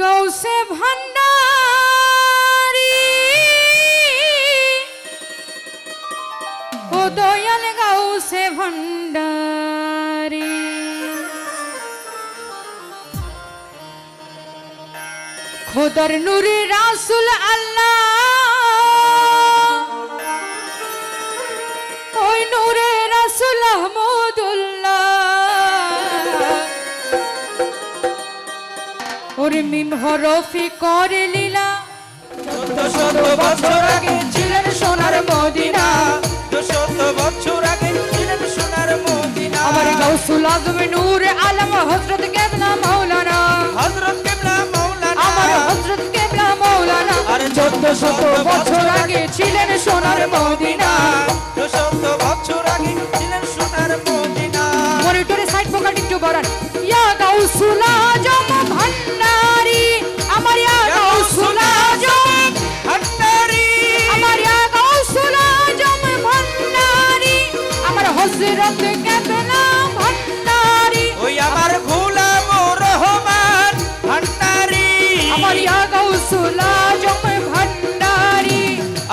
গৌসে দয়াল গৌসে ভান্ডারি। খোদার নূরে রাসুল আল্লাহ। ওই নূরে রাসুল আহমদুল্লাহ ওরে মিম হরফি করে লীলা। চোদ্দ শত বছর আগে ছিলেন সোনার মদিনা। শত বছর আগে ছিলেন সোনার মদিনা। আমার গৌসুল আজম নূর আলম হজরত কেবলা মৌলানা হযরত কিবলা মাওলানা। আমার হজরত কেবলা মৌলানা আরে চোদ্দ শত বছর আগে ছিলেন সোনার মদিনা। শত বছর আগে ছিলেন সোনার মদিনা। মনিটরে সাইড পকেট একটু বাড়ান। ইয়া গাউসুল।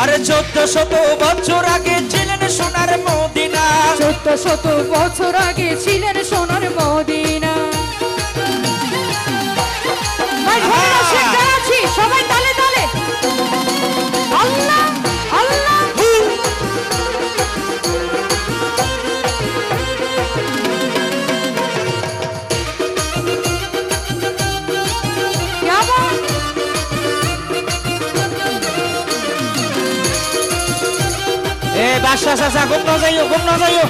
আরে চোদ্দ শত বছর আগে ছিলেন সোনার মদিনা। চোদ্দ শত বছর আগে ছিলেন সোনার মদিনা। এ বাসা চাচা, ঘুম না যাইও ঘুম না যাইও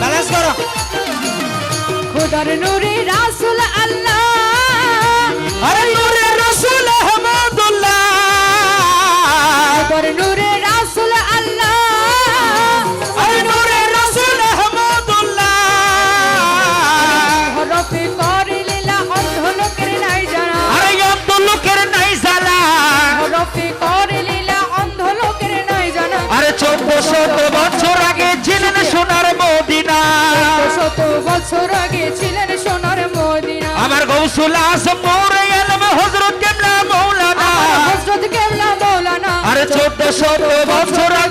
ব্যালেন্স করো। খুদার নূরে রাসুল আল্লাহ বছর আগে ছিলেন সোনার মদিনা। আমার গৌসুল আজম নূরে আলম হজরত কেমলা মৌলানা। হজরত কেমলা মৌলানা। আরে চোদ্দ শত বছর আগে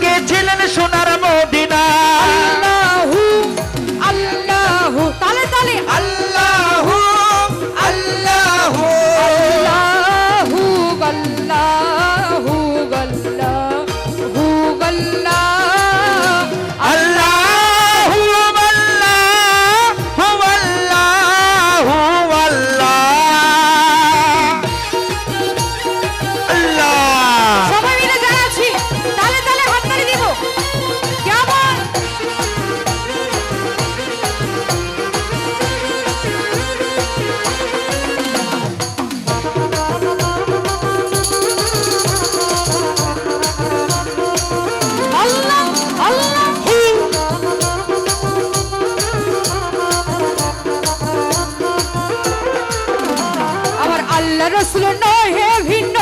আল্লাহ রসুল নহে ভিন্ন।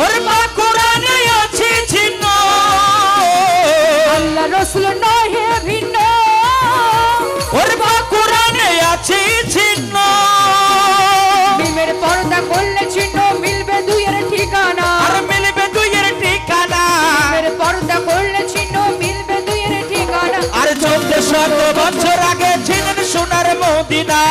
ওর মা কোরআনে আছে ছিন্ন। আল্লাহ রসুল নয় মদিনা।